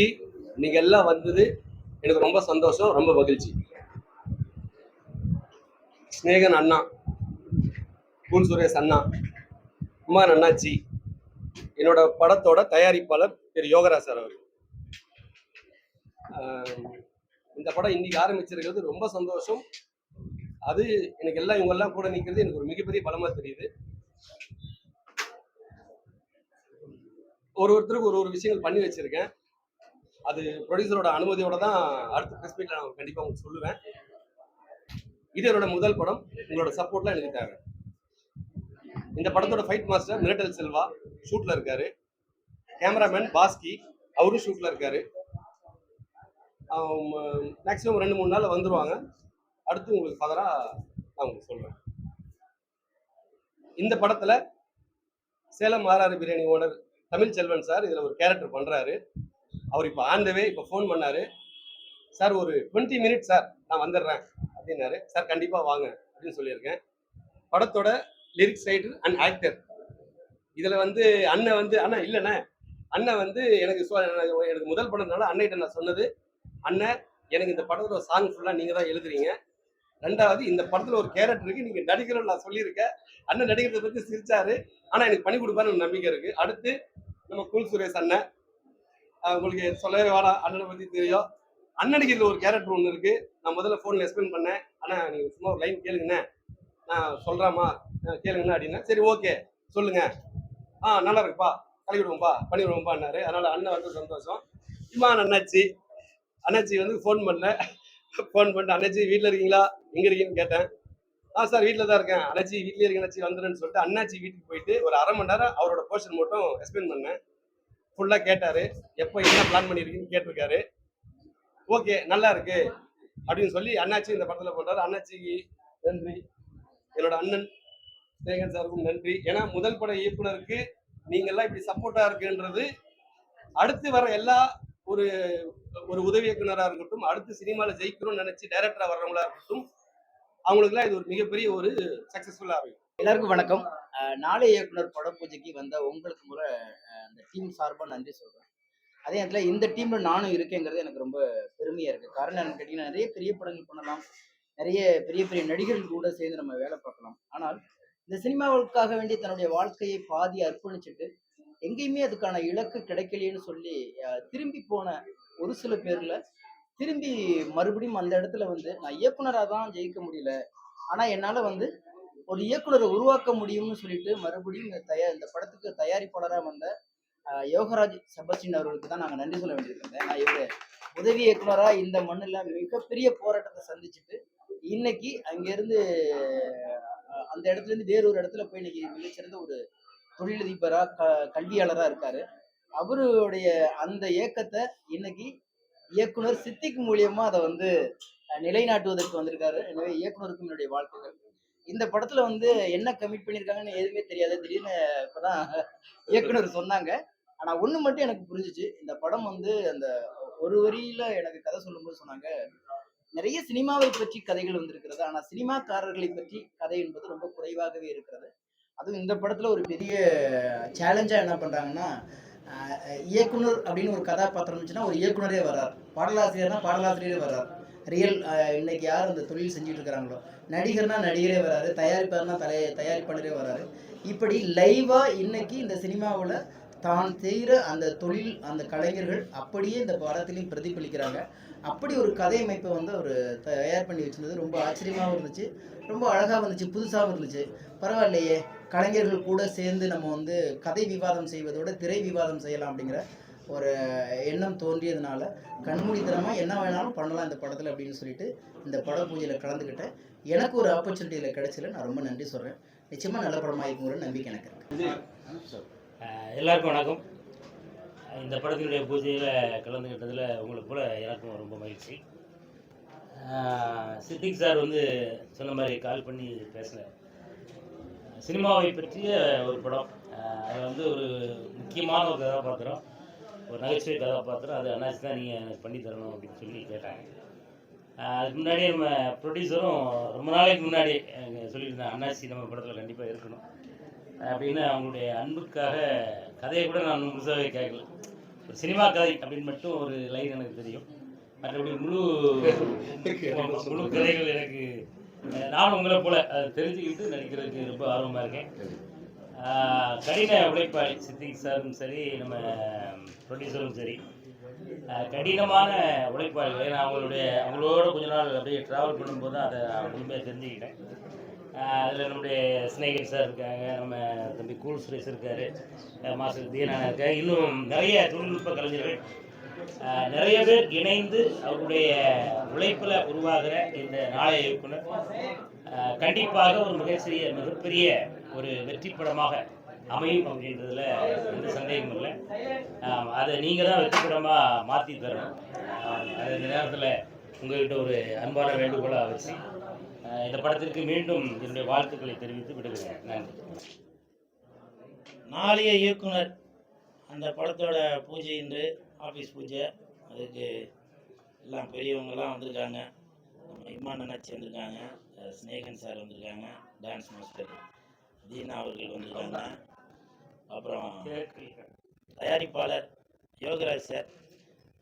இன்னைக்கு நீங்க எல்லாம் வந்தது எனக்கு ரொம்ப சந்தோஷம் ரொம்ப மகிழ்ச்சி. ஸ்நேகன் அண்ணா கூல் சுரேஷ் அண்ணா குமார் அண்ணாச்சி என்னோட படத்தோட தயாரிப்பாளர் திரு யோகராஜ் சார் அவர் இந்த படம் இன்னைக்கு ஆரம்பிச்சிருக்கிறது ரொம்ப சந்தோஷம். அது எனக்கு எல்லாம் இவங்க எல்லாம் கூட நிற்கிறது எனக்கு ஒரு மிகப்பெரிய பலமா தெரியுது. ஒரு ஒருத்தருக்கு ஒரு ஒரு விஷயங்கள் பண்ணி வச்சிருக்கேன். அது ப்ரொடியூசரோட அனுமதியோட தான் அடுத்த ப்ரெஸ் மீட்ல நான் கண்டிப்பாக உங்களுக்கு சொல்லுவேன். இது என்னோட முதல் படம். உங்களோட சப்போர்ட்லாம் எனக்கு தேவை. இந்த படத்தோட ஃபைட் மாஸ்டர் மிரட்டல் செல்வா ஷூட்ல இருக்காரு. கேமராமேன் பாஸ்கி அவரும் ஷூட்ல இருக்காரு. மேக்ஸிமம் ரெண்டு மூணு நாள் வந்துருவாங்க. அடுத்து உங்களுக்கு ஃபதராக நான் உங்களுக்கு சொல்றேன். இந்த படத்துல சேலம் மாறாறு பிரியாணி ஓனர் தமிழ் செல்வன் சார் இதுல ஒரு கேரக்டர் பண்றாரு. அவர் இப்போ ஆந்தவே இப்போ ஃபோன் பண்ணாரு. சார் ஒரு டுவெண்ட்டி மினிட் சார் நான் வந்துடுறேன். அப்படின்னாரு. சார் கண்டிப்பா வாங்க. அப்படின்னு சொல்லியிருக்கேன். படத்தோட லிரிக்ஸ் ரைட்டர் அண்ட் ஆக்டர் இதுல வந்து அண்ணன் வந்து அண்ணா இல்லைண்ணே. அண்ணன் வந்து எனக்கு சோ எனக்கு முதல் படம்னால அண்ணன்கிட்ட நான் சொன்னது அண்ணன் எனக்கு இந்த படத்தில் ஒரு சாங் ஃபுல்லாக நீங்கள் தான் எழுதுறீங்க. ரெண்டாவது இந்த படத்தில் ஒரு கேரக்டர் இருக்கு. நீங்கள் நடிக்கிறோம்னு நான் சொல்லியிருக்கேன். அண்ணன் நடிக்கிறத பற்றி சிரிச்சாரு. ஆனால் எனக்கு பண்ணி கொடுப்பாருன்னு நம்பிக்கை இருக்கு. அடுத்து நம்ம குல் சுரேஷ் அண்ணன். உங்களுக்கு சொல்லவே வேணாம். அண்ணனை பத்தி தெரியும். அண்ணனுக்கு இதுல ஒரு கேரக்டர் ஒன்று இருக்கு. நான் முதல்ல ஃபோனில் எக்ஸ்பிளைன் பண்ணேன். ஆனால் நீங்க சும்மா ஒரு லைன் கேளுங்கண்ணே. நான் சொல்றாமா கேளுங்கண்ணா அப்படின்னா சரி ஓகே சொல்லுங்க. ஆ நல்லா இருக்குப்பா. கலி விடுவோம்ப்பா. பண்ணி விடுவோம்ப்பான்னாரு அதனால அண்ணன் வந்து சந்தோஷம். இமான் அண்ணாச்சி. அண்ணாச்சி வந்து ஃபோன் பண்ணேன் ஃபோன் பண்ணிட்டு அண்ணாச்சி வீட்டில் இருக்கீங்களா? எங்கே இருக்கீங்கன்னு கேட்டேன். ஆ சார் வீட்டில் தான் இருக்கேன். அண்ணாச்சி வீட்லயே இருக்கேன் அண்ணாச்சி. வந்துடுன்னு சொல்லிட்டு அண்ணாச்சி வீட்டுக்கு போயிட்டு ஒரு அரை மணி நேரம் அவரோட போர்ஷன் மட்டும் எக்ஸ்பிளைன் பண்ணேன். ஃபுல்லாக கேட்டாரு. எப்போ என்ன பிளான் பண்ணியிருக்கீங்கன்னு கேட்டிருக்காரு. ஓகே நல்லா இருக்கு. அப்படின்னு சொல்லி அண்ணாச்சி இந்த படத்தில் பண்றாரு அண்ணாச்சிக்கு நன்றி. என்னோட அண்ணன் சேகன் சாருக்கும் நன்றி. ஏன்னா முதல் பட இயக்குனருக்கு நீங்கள்லாம் இப்படி சப்போர்ட்டாக இருக்குன்றது அடுத்து வர எல்லா ஒரு ஒரு உதவி இயக்குனராக இருக்கட்டும் அடுத்து சினிமாவில் ஜெயிக்கணும்னு நினச்சி டைரக்டராக வர்றவங்களா இருக்கட்டும் அவங்களுக்குலாம் இது ஒரு மிகப்பெரிய ஒரு சக்ஸஸ்ஃபுல்லாக இருக்கும் எல்லாருக்கும் வணக்கம். நாளை இயக்குனர் பட பூஜைக்கு வந்த உங்களுக்கு முறை அந்த டீம் சார்பாக நன்றி சொல்கிறேன் அதே நேரத்தில் இந்த டீமில் நானும் இருக்கேங்கிறது எனக்கு ரொம்ப பெருமையாக இருக்குது காரணம் என்னன்னு கேட்டிங்கன்னா நிறைய பெரிய படங்கள் பண்ணலாம். நிறைய பெரிய பெரிய நடிகர்கள் கூட சேர்ந்து நம்ம வேலை பார்க்கலாம். ஆனால் இந்த சினிமாவுக்காக வேண்டி தன்னுடைய வாழ்க்கையை பாதி அர்ப்பணிச்சுட்டு எங்கேயுமே அதுக்கான இலக்கு கிடைக்கலையேன்னு சொல்லி திரும்பி போன ஒரு சில பேரில் திரும்பி மறுபடியும் அந்த இடத்துல வந்து நான் இயக்குனராக தான் ஜெயிக்க முடியல. ஆனால் என்னால் வந்து ஒரு இயக்குனரை உருவாக்க முடியும்னு சொல்லிட்டு மறுபடியும் இந்த தயார் இந்த படத்துக்கு தயாரிப்பாளராக வந்த யோகராஜ் செபஸ்டின் அவர்களுக்கு தான் நாங்கள் நன்றி சொல்ல வேண்டியிருக்கேன் நான் இவர் உதவி இயக்குனராக இந்த மண்ணில் மிகப்பெரிய போராட்டத்தை சந்திச்சுட்டு இன்னைக்கு அங்கேருந்து அந்த இடத்துல இருந்து வேறொரு இடத்துல போய் இன்னைக்கு மிகச்சிறந்த ஒரு தொழிலதிபராக க கல்வியாளராக இருக்காரு. அவருடைய அந்த இயக்கத்தை இன்னைக்கு இயக்குனர் சித்திக் மூலியமா அதை வந்து நிலைநாட்டுவதற்கு வந்திருக்காரு. எனவே இயக்குனருக்கும் என்னுடைய வாழ்த்துக்கள். இந்த படத்துல வந்து என்ன கமிட் பண்ணியிருக்காங்கன்னு எதுவுமே தெரியாது. திடீர்னு இப்பதான் இயக்குனர் சொன்னாங்க. ஆனா ஒண்ணு மட்டும் எனக்கு புரிஞ்சிச்சு. இந்த படம் வந்து அந்த ஒரு வரியில எனக்கு கதை சொல்லும்போது சொன்னாங்க நிறைய சினிமாவை பற்றி கதைகள் வந்திருக்கிறது. ஆனா சினிமாக்காரர்களை பற்றி கதை என்பது ரொம்ப குறைவாகவே இருக்கிறது. அதுவும் இந்த படத்துல ஒரு பெரிய சேலஞ்சா என்ன பண்றாங்கன்னா இயக்குனர் அப்படின்னு ஒரு கதாபாத்திரம் இருந்துச்சுன்னா ஒரு இயக்குனரே வர்றார். பாடலாசிரியர்னா பாடலாசிரியரே வர்றார். ரியல் இன்னைக்கு யார் அந்த தொழில் செஞ்சுட்டு இருக்கிறாங்களோ நடிகர்னா நடிகரே வராரு தயாரிப்பார்னா தலை தயாரிப்பாளரே வராரு. இப்படி லைவா இன்னைக்கு இந்த சினிமாவில் தான் செய்கிற அந்த தொழில் அந்த கலைஞர்கள் அப்படியே இந்த படத்திலையும் பிரதிபலிக்கிறாங்க. அப்படி ஒரு கதை அமைப்பை வந்து அவர் தயார் பண்ணி வச்சிருந்தது. ரொம்ப ஆச்சரியமாகவும் இருந்துச்சு. ரொம்ப அழகாகவும் இருந்துச்சு. புதுசாகவும் இருந்துச்சு. பரவாயில்லையே. கலைஞர்கள் கூட சேர்ந்து நம்ம வந்து கதை விவாதம் செய்வதோட திரை விவாதம் செய்யலாம் அப்படிங்கிற ஒரு எண்ணம் தோன்றியதுனால கண்மூடித்தனமாக என்ன வேணாலும் பண்ணலாம் இந்த படத்தில் அப்படின்னு சொல்லிட்டு இந்த பட பூஜையில் கலந்துக்கிட்டேன். எனக்கு ஒரு ஆப்பர்ச்சுனிட்டியில் கிடைச்சல நான் ரொம்ப நன்றி சொல்கிறேன் நிச்சயமாக நல்ல படமாக இருக்குங்கிற நம்பிக்கை எனக்கு இருக்கு. எல்லாருக்கும் வணக்கம். இந்த படத்தினுடைய பூஜையில் கலந்துக்கிட்டதில் உங்களுக்கு கூட எனக்கும் ரொம்ப மகிழ்ச்சி. சித்திக் சார் வந்து சொன்ன மாதிரி கால் பண்ணி பேசினார் சினிமாவை பற்றிய ஒரு படம். அது வந்து ஒரு முக்கியமான ஒரு கதாபாத்திரம். ஒரு நகைச்சுவை கதாபாத்திரம் அது அண்ணாச்சி தான் நீங்கள் எனக்கு பண்ணி தரணும் அப்படின்னு சொல்லி கேட்டாங்க. அதுக்கு முன்னாடியே நம்ம ப்ரொடியூசரும் ரொம்ப நாளைக்கு முன்னாடி அஹ் சொல்லியிருந்தாங்க அண்ணாச்சி நம்ம படத்தில் கண்டிப்பாக இருக்கணும். அப்படின்னு அவங்களுடைய அன்புக்காக கதையை கூட நான் முழுசாகவே கேட்கல. ஒரு சினிமா கதை அப்படின்னு மட்டும் ஒரு லைன் எனக்கு தெரியும். மற்றபடி முழு முழு கதைகள் எனக்கு நானும் உங்களை போல அதை தெரிஞ்சுக்கிட்டு நடிக்கிறதுக்கு ரொம்ப ஆர்வமாக இருக்கேன். கடின உழைப்பாளி சித்திக் சாரும் சரி நம்ம ப்ரொடியூசரும் சரி. கடினமான உழைப்பாளிகள். ஏன்னா அவங்களுடைய அவங்களோட கொஞ்ச நாள் அப்படியே ட்ராவல் பண்ணும்போது அதை முழுமையாக தெரிஞ்சுக்கிட்டேன். அதில் நம்முடைய ஸ்னேகன் சார் இருக்காங்க. நம்ம தம்பி கூல் சுரேஷ் இருக்காரு. மாஸ்டர் தீனானா இருக்காங்க இன்னும் நிறைய தொழில்நுட்ப கலைஞர்கள். நிறைய பேர் இணைந்து அவருடைய உழைப்பில் உருவாகிற இந்த நாளைய இயக்குனர். கண்டிப்பாக ஒரு மிகச்சிறிய மிகப்பெரிய ஒரு வெற்றி படமாக அமையும் அப்படின்றதுல எந்த சந்தேகமும் இல்லை. அதை நீங்கள் தான் வெற்றிகரமாக மாற்றி தரணும். அது இந்த நேரத்தில் உங்கள்கிட்ட ஒரு அன்பான வேண்டுகோளாக வச்சு இந்த படத்திற்கு மீண்டும் என்னுடைய வாழ்த்துக்களை தெரிவித்து விடுகிறேன். நன்றி. நாளைய இயக்குனர் அந்த படத்தோட பூஜை இன்று ஆஃபீஸ் பூஜை. அதுக்கு எல்லாம் பெரியவங்கெல்லாம் வந்திருக்காங்க. நம்ம இமான் அண்ணாச்சி வந்திருக்காங்க ஸ்னேகன் சார் வந்திருக்காங்க டான்ஸ் மாஸ்டர் தீனா அவர்கள் வந்திருக்காங்க. அப்புறம் தயாரிப்பாளர் யோகராஜ் சார்.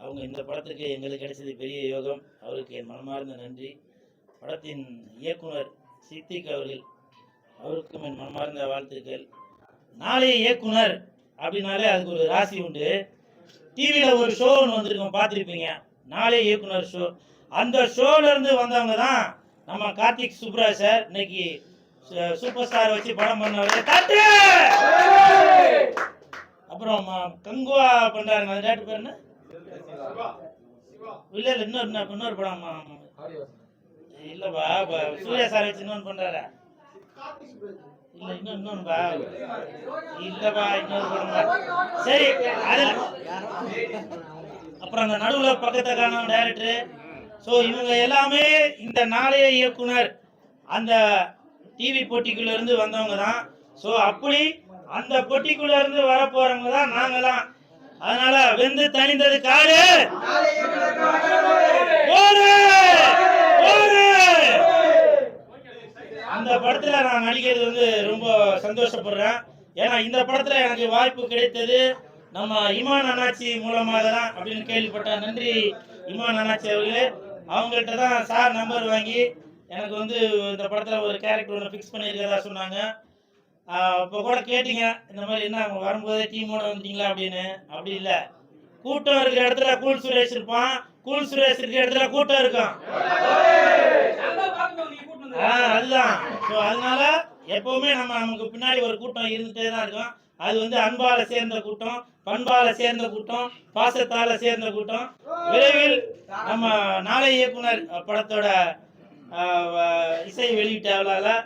அவங்க இந்த படத்துக்கு எங்களுக்கு கிடைச்சது பெரிய யோகம். அவருக்கு என் மனமார்ந்த நன்றி. படத்தின் இயக்குனர் சித்திக் அவர்கள் அவருக்கும் என் மனமார்ந்த வாழ்த்துக்கள். நாளைய இயக்குனர் அப்படின்னாலே அதுக்கு ஒரு ராசி உண்டு. டிவியில் ஒரு ஷோ ஒன்று வந்திருக்கோம் பார்த்துருப்பீங்க. நாளைய இயக்குனர் ஷோ அந்த ஷோல இருந்து வந்தவங்க தான் நம்ம கார்த்திக் சுப்ராஜ் சார். இன்னைக்கு சூப்பர் ஸ்டார் வச்சு படம் பண்ணவர் தட்டு அப்புறம் கங்குவா பண்றாங்க அந்த டேரக்டர் பேர் என்ன? இல்ல இல்ல இன்னொரு இன்னொரு படம் இல்லப்பா சூர்யா சார் வச்சு இன்னொன்று பண்றாரா? இல்ல இன்னும் இன்னொன்னுப்பா இல்லப்பா இன்னொரு படம் சரி அதில். அப்புறம் அந்த நடுவுல பக்கத்தை காணும் டைரக்டர் ஸோ இவங்க எல்லாமே இந்த நாளைய இயக்குனர். அந்த டிவி போட்டிக்குள்ள இருந்து வந்தவங்க தான். ஸோ அப்படி அந்த போட்டிக்குள்ள இருந்து வர போறவங்க தான் நாங்களாம். அதனால வெந்து தனிந்தது காடு. அந்த படத்துல நான் நடிக்கிறது வந்து ரொம்ப சந்தோஷப்படுறேன். ஏன்னா இந்த படத்துல எனக்கு வாய்ப்பு கிடைத்தது நம்ம இமான் அண்ணாச்சி மூலமாக தான் அப்படின்னு கேள்விப்பட்டேன் நன்றி இமான் அண்ணாச்சி அவர்களே. அவங்கள்ட்ட தான் சார் நம்பர் வாங்கி எனக்கு வந்து இந்த படத்தில் ஒரு கேரக்டர் ஒன்று ஃபிக்ஸ் பண்ணியிருக்கிறதா சொன்னாங்க. இப்போ கூட கேட்டீங்க இந்த மாதிரி என்ன அவங்க வரும்போதே டீமோட வந்துட்டீங்களா அப்படின்னு. அப்படி இல்லை. கூட்டம் இருக்கிற இடத்துல கூல் சுரேஷ் இருப்பான். கூல் சுரேஷ் இருக்கிற இடத்துல கூட்டம் இருக்கும். அதுதான். ஸோ அதனால எப்பவுமே நம்ம நமக்கு பின்னாடி ஒரு கூட்டம் இருந்துகிட்டே தான் இருக்கும். அது வந்து அன்பால சேர்ந்த கூட்டம் பண்பால சேர்ந்த கூட்டம் பாசத்தால சேர்ந்த கூட்டம். விரைவில் நம்ம நாளை இயக்குனர் படத்தோட இசை வெளியீட்டு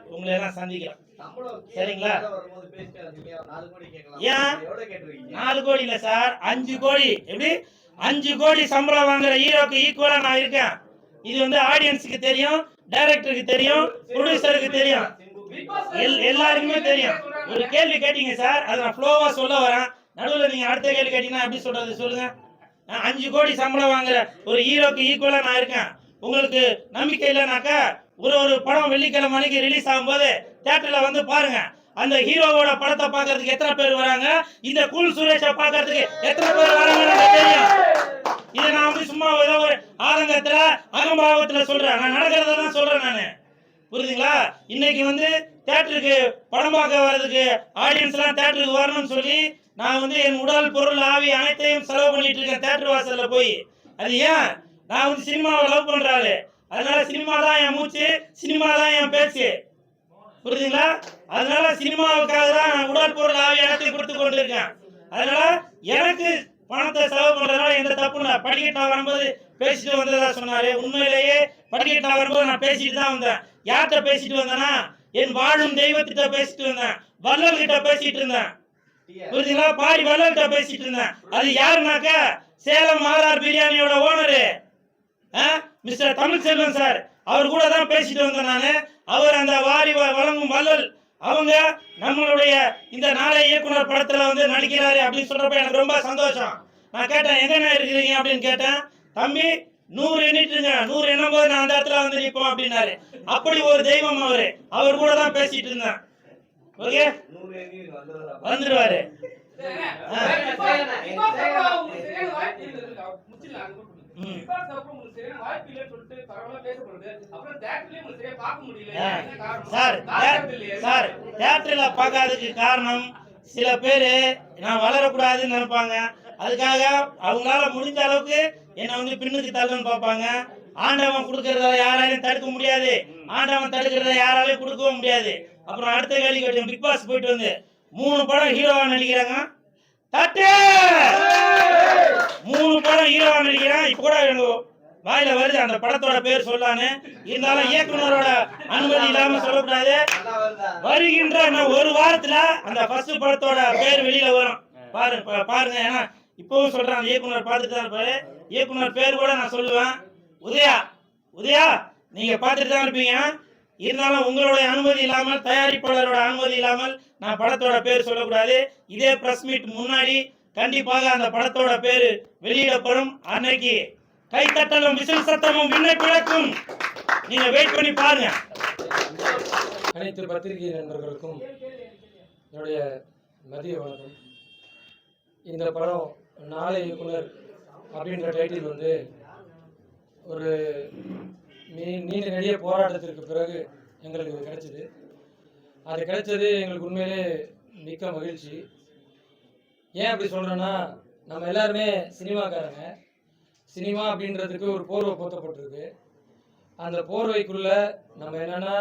உங்களை எல்லாம் சந்திக்கிறேன் சரிங்களா? ஏன்? நாலு கோடி இல்ல சார் அஞ்சு கோடி. எப்படி? அஞ்சு கோடி சம்பளம் வாங்குற ஹீரோக்கு ஈக்குவலா நான் இருக்கேன். இது வந்து ஆடியன்ஸுக்கு தெரியும் டைரக்டருக்கு தெரியும் ப்ரொடியூசருக்கு தெரியும். எல்- எல்லாருக்குமே தெரியும். ஒரு கேள்வி கேட்டீங்க சார் அதை நான் ஃப்ளோவா சொல்ல வரேன். நடுவில் நீங்க அடுத்த கேள்வி கேட்டீங்கன்னா எப்படி சொல்றது சொல்லுங்க. அஞ்சு கோடி சம்பளம் வாங்குற ஒரு ஹீரோக்கு ஈக்குவலா நான் இருக்கேன். உங்களுக்கு நம்பிக்கை இல்லைனாக்கா ஒரு ஒரு படம் வெள்ளிக்கிழமை அன்னைக்கு ரிலீஸ் ஆகும்போது தியேட்டரில் வந்து பாருங்க. அந்த ஹீரோவோட படத்தை பார்க்கறதுக்கு எத்தனை பேர் வராங்க? இந்த கூல் சுரேஷை பார்க்கறதுக்கு எத்தனை பேர் வராங்கன்னு தெரியும். இதை நான் வந்து சும்மா ஏதோ ஒரு ஆதங்கத்தில் அகம்பாவத்தில் சொல்கிறேன் நான் நடக்கிறத தான் சொல்கிறேன் நான். புரியுதுங்களா? இன்னைக்கு வந்து தேட்டருக்கு படம் பார்க்க வர்றதுக்கு ஆடியன்ஸ்லாம் தேட்டருக்கு வரணும்னு சொல்லி நான் வந்து என் உடல் பொருள் ஆவி அனைத்தையும் செலவு பண்ணிட்டு இருக்கேன் தேட்டர் வாசலில் போய். அது ஏன்? நான் வந்து சினிமாவை லவ் பண்றாரு அதனால சினிமா தான் என் மூச்சு சினிமா தான் என் பேச்சு. புரியுதுங்களா அதனால சினிமாவுக்காக தான் நான் உடற்பொருள் பொருள் கொடுத்து கொண்டிருக்கேன். அதனால எனக்கு பணத்தை செலவு பண்றதுனால எந்த தப்பும் இல்லை. படிக்கட்டா வரும்போது பேசிட்டு வந்ததா சொன்னாரு. உண்மையிலேயே படிக்கட்டா வரும்போது நான் பேசிட்டு தான் வந்தேன். யார்கிட்ட பேசிட்டு வந்தேன்னா என் வாழும் தெய்வத்திட்ட பேசிட்டு வந்தேன். வல்லவர்கிட்ட பேசிட்டு இருந்தேன். புரிஞ்சுங்களா? பாரி வல்லவர்கிட்ட பேசிட்டு இருந்தேன். அது யாருனாக்க சேலம் ஆர்ஆர் பிரியாணியோட owner mister Tamil Selvan sir அவர் கூட தான் பேசிட்டு வந்தேன் நான் அவர் அந்த வாரி வ- வழங்கும் வள்ளல் அவங்க நம்மளுடைய இந்த நாளை இயக்குனர் படத்துல வந்து நடிக்கிறாரு அப்படின்னு சொல்றப்ப எனக்கு ரொம்ப சந்தோஷம் நான் கேட்டேன் எங்கண்ணா இருக்கிறீங்க அப்படின்னு கேட்டேன் தம்பி நூறு எண்ணிட்டுருங்க நூறு எண்ணும் போது நான் அந்த இடத்துல வந்து நிற்போம் அப்படின்னாரு அப்படி ஒரு தெய்வம் அவரு அவர் கூட தான் பேசிட்டு இருந்தேன் ஓகே வந்துருவாரு ம். ஆ. சார் தே- சார் தியேட்டர்ல பார்க்காததுக்கு காரணம் சில பேர் நான் வளரக்கூடாதுன்னு நினைப்பாங்க. அதுக்காக அவங்களால முடிஞ்ச அளவுக்கு என்னை வந்து பின்னுக்கு தள்ளணும்னு பார்ப்பாங்க. ஆண்டவன் கொடுக்கறத யாராலையும் தடுக்க முடியாது. ஆண்டவன் தடுக்கிறத யாராலையும் கொடுக்கவும் முடியாது. அப்புறம் அடுத்த கேள்வி கேட்டேன். பிக் பாஸ் போயிட்டு வந்து மூணு படம் ஹீரோவா நடிக்கிறாங்க தட்டு! மூணு படம் ஹீரோவா நடிக்கிறான். இப்போ கூட வாயில வருது அந்த படத்தோட பேர் சொல்லான்னு. இருந்தாலும் இயக்குனரோட அனுமதி இல்லாம சொல்லக்கூடாது. வருகின்ற ஒரு வாரத்துல அந்த ஃபர்ஸ்ட் படத்தோட பேர் வெளியில வரும். பாரு பாருங்க. ஏன்னா இப்பவும் சொல்றேன் இயக்குனர் பார்த்துட்டு தான் இருப்பாரு. இயக்குனர் பேர் கூட நான் சொல்லுவேன். உதயா உதயா நீங்க பார்த்துட்டு தான் இருப்பீங்க. இருந்தாலும் உங்களுடைய அனுமதி இல்லாமல் தயாரிப்பாளரோட அனுமதி இல்லாமல் நான் படத்தோட பேர் சொல்லக்கூடாது. இதே பிரஸ் மீட் முன்னாடி கண்டிப்பாக அந்த படத்தோட பேர் வெளியிடப்படும் அன்னைக்கு. கை தட்டலும் விசில் சத்தமும் விண்ணை பிழக்கும் நீங்க வெயிட் பண்ணி பாருங்க. அனைத்து பத்திரிகை நண்பர்களுக்கும் என்னுடைய மதிய வணக்கம். இந்த படம் நாளை இயக்குனர் அப்படின்ற டைட்டில் வந்து ஒரு நீ நீண்ட நெடிய போராட்டத்திற்கு பிறகு எங்களுக்கு கிடைச்சது கிடைச்சிது. அது கிடைச்சது எங்களுக்கு உண்மையிலே மிக்க மகிழ்ச்சி. ஏன் அப்படி சொல்கிறேன்னா நம்ம எல்லாருமே சினிமாக்காரங்க. சினிமா அப்படின்றதுக்கு ஒரு போர்வை போத்தப்பட்டிருக்கு. அந்த போர்வைக்குள்ள நம்ம என்னென்னா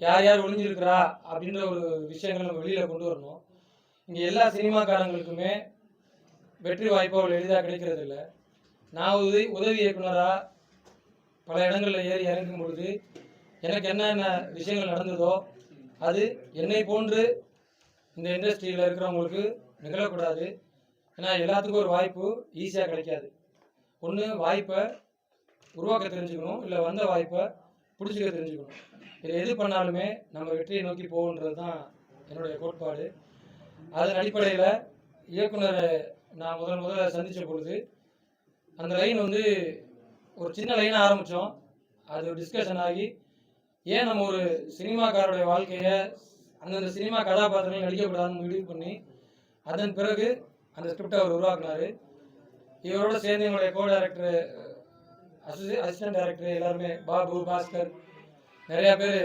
யார் யார் ஒளிஞ்சிருக்கிறா அப்படின்ற ஒரு விஷயங்கள் நம்ம வெளியில் கொண்டு வரணும். இங்கே எல்லா சினிமாக்காரங்களுக்குமே வெற்றி வாய்ப்பு அவ்வளோ எளிதாக கிடைக்கிறது இல்லை. நான் உதவி உதவி இயக்குனராக பல இடங்களில் ஏறி இறங்கும் பொழுது எனக்கு என்னென்ன விஷயங்கள் நடந்ததோ அது என்னை போன்று இந்த இண்டஸ்ட்ரியில் இருக்கிறவங்களுக்கு நிகழக்கூடாது. ஏன்னா எல்லாத்துக்கும் ஒரு வாய்ப்பு ஈஸியாக கிடைக்காது. ஒன்று வாய்ப்பை உருவாக்க தெரிஞ்சுக்கணும். இல்லை வந்த வாய்ப்பை பிடிச்சிக்க தெரிஞ்சுக்கணும். இது எது பண்ணாலுமே நம்ம வெற்றியை நோக்கி போகுன்றது தான் என்னுடைய கோட்பாடு. அதன் அடிப்படையில் இயக்குனரை நான் முதல் முதல்ல சந்தித்த பொழுது அந்த லைன் வந்து ஒரு சின்ன லைனாக ஆரம்பித்தோம் அது டிஸ்கஷன் ஆகி ஏன் நம்ம ஒரு சினிமாக்காரருடைய வாழ்க்கையை அந்தந்த சினிமா கதாபாத்திரங்கள் நடிக்கக்கூடாதுன்னு முடிவு பண்ணி அதன் பிறகு அந்த ஸ்கிரிப்டை அவர் உருவாக்குனாரு. இவரோட சேர்ந்து எங்களுடைய கோ டைரக்டர் அசிஸ்டன்ட் டைரக்டர் எல்லாருமே பாபு பாஸ்கர் நிறையா பேர்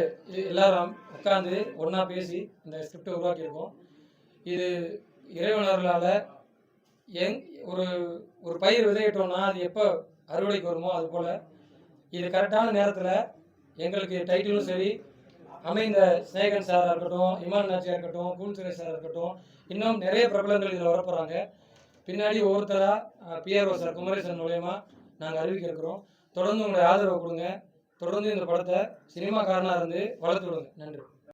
எல்லாரும் உட்காந்து ஒன்றா பேசி இந்த ஸ்கிரிப்டை உருவாக்கியிருக்கோம். இது இறைவனர்களால் எங் ஒரு ஒரு பயிர் விதையிட்டோம்னா அது எப்போ அறுவடைக்கு வருமோ அது போல் இது கரெக்டான நேரத்தில் எங்களுக்கு டைட்டிலும் சரி அமைந்த ஸ்நேகன் சாராக இருக்கட்டும் இமான் நாச்சியாக இருக்கட்டும் கூல் சுரேஷ் சார் இருக்கட்டும் இன்னும் நிறைய பிரபலங்கள் இதில் வரப்போகிறாங்க பின்னாடி ஒவ்வொருத்தராக பிஆர்ஓ சார் குமரேசன் மூலயமா நாங்கள் அறிவிக்க இருக்கிறோம். தொடர்ந்து உங்களுடைய ஆதரவை கொடுங்க. தொடர்ந்து இந்த படத்தை சினிமாக்காரனாக இருந்து வளர்த்து விடுங்க. நன்றி.